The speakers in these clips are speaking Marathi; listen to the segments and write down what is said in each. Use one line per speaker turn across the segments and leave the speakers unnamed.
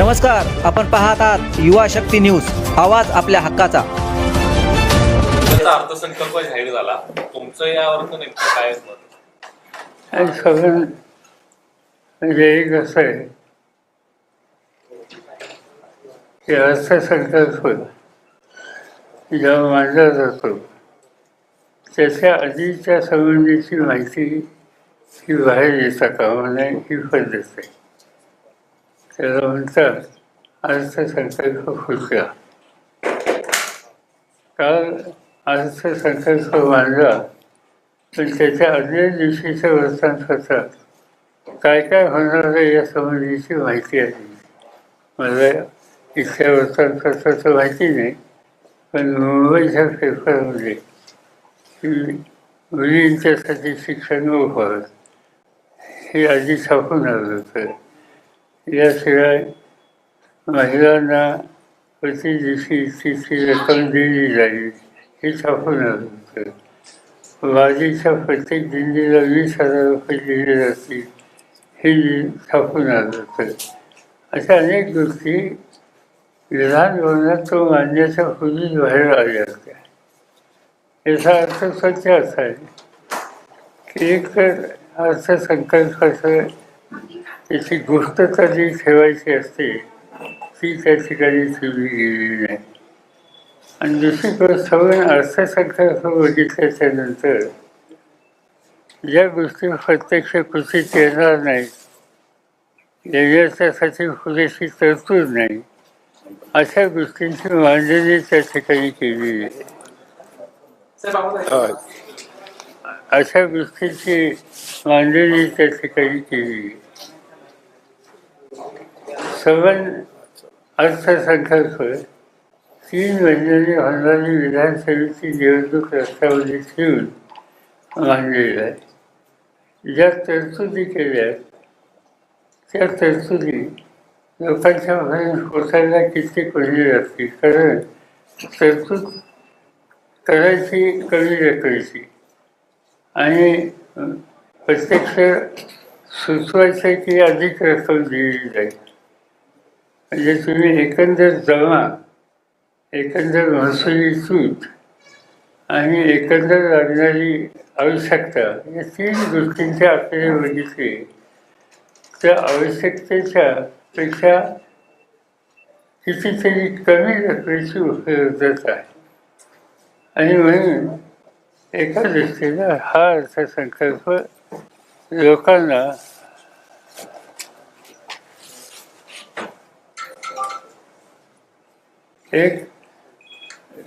नमस्कार आपण पाहत आहात युवा शक्ती न्यूज आवाज आपल्या हक्काचा.
त्याचा अर्थसंकल्प जाहीर झाला. तुमचं यावर नेमकं काय मत
आणि सगळं म्हणजे एक असं आहे. की अर्थसंकल्प जेव्हा मांडला जातो त्याच्या आधीच्या संबंधीची माहिती ही बाहेर येता कामा नये ही पद्धत आहे त्याला म्हणतात अर्थसंकल्प फुटला काल अर्थसंकल्प मांडला पण त्याच्या आदल्या दिवशीच्या वृत्तांपत्रात काय काय होणार आहे या संबंधीची माहिती आली मला इथल्या वृत्तांपत्राचं माहिती नाही पण मुंबईच्या पेपरमध्ये की मुलींच्यासाठी शिक्षण व्हावं हे आधी छापून आलं होतं. याशिवाय महिलांना प्रति दिवशी तिची रक्कम दिली जाईल हे छापून आलं. होतं वाजीच्या प्रत्येक दिंडीला वीस हजार रुपये दिले जातील हे छापून आलं होतं. अशा अनेक गोष्टी विधान भवनात तो मांडण्याच्या पूर्वीच बाहेर आल्या होत्या. याचा अर्थ स्वच्छ असा आहे की एक तर अर्थसंकल्पाचं त्याची गोष्ट जी ठेवायची असते ती त्या ठिकाणी ठेवली गेलेली नाही. आणि दुसरी गोष्ट म्हणजे अर्थसंकल्प बघितल्याच्या नंतर ज्या गोष्टी प्रत्यक्ष कृतीत येणार नाहीत याच्यासाठी पुरेशी तरतूद नाही अशा गोष्टींची मांडणी त्या ठिकाणी केलेली आहे अशा गोष्टींची मांडणी त्या ठिकाणी केली. सवन अर्थसंकल्प तीन महिन्यांनी होणारी विधानसभेची निवडणूक रस्त्यामध्ये ठेवून मांडलेलं आहे. ज्या तरतुदी केल्या त्या तरतुदी लोकांच्या मनात पोचायला कित्येक महिने लागतील कारण तरतूद करायची कमी रकमेची आणि प्रत्यक्ष सुचवायचं की अधिक रक्कम दिली जाईल. म्हणजे तुम्ही एकंदर जमा एकंदर महसुली सूट आणि एकंदर लागणारी आवश्यकता या तीन गोष्टींचे आपल्याला बघितले. त्या आवश्यकतेच्या पेक्षा कितीतरी कमी रकमेची उपलब्धता आहे. आणि म्हणून एका दृष्टीनं हा अर्थसंकल्प लोकांना एक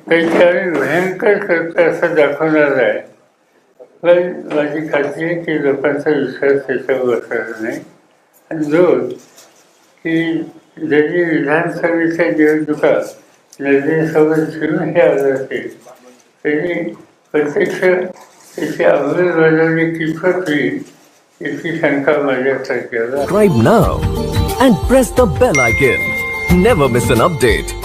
काहीतरी भयंकर करतं असं दाखवणार आहे पण माझी खात्री आहे की लोकांचा विश्वास त्याच्यावर बसणार नाही आणि दोन की जरी विधानसभेच्या निवडणुका नदीसोबत घेऊन हे आलं असेल तरी प्रत्यक्ष त्याची अंमलबजावणी कितपत होईल याची शंका माझ्यासारख्याला
subscribe now and press the bell icon. Never miss an update.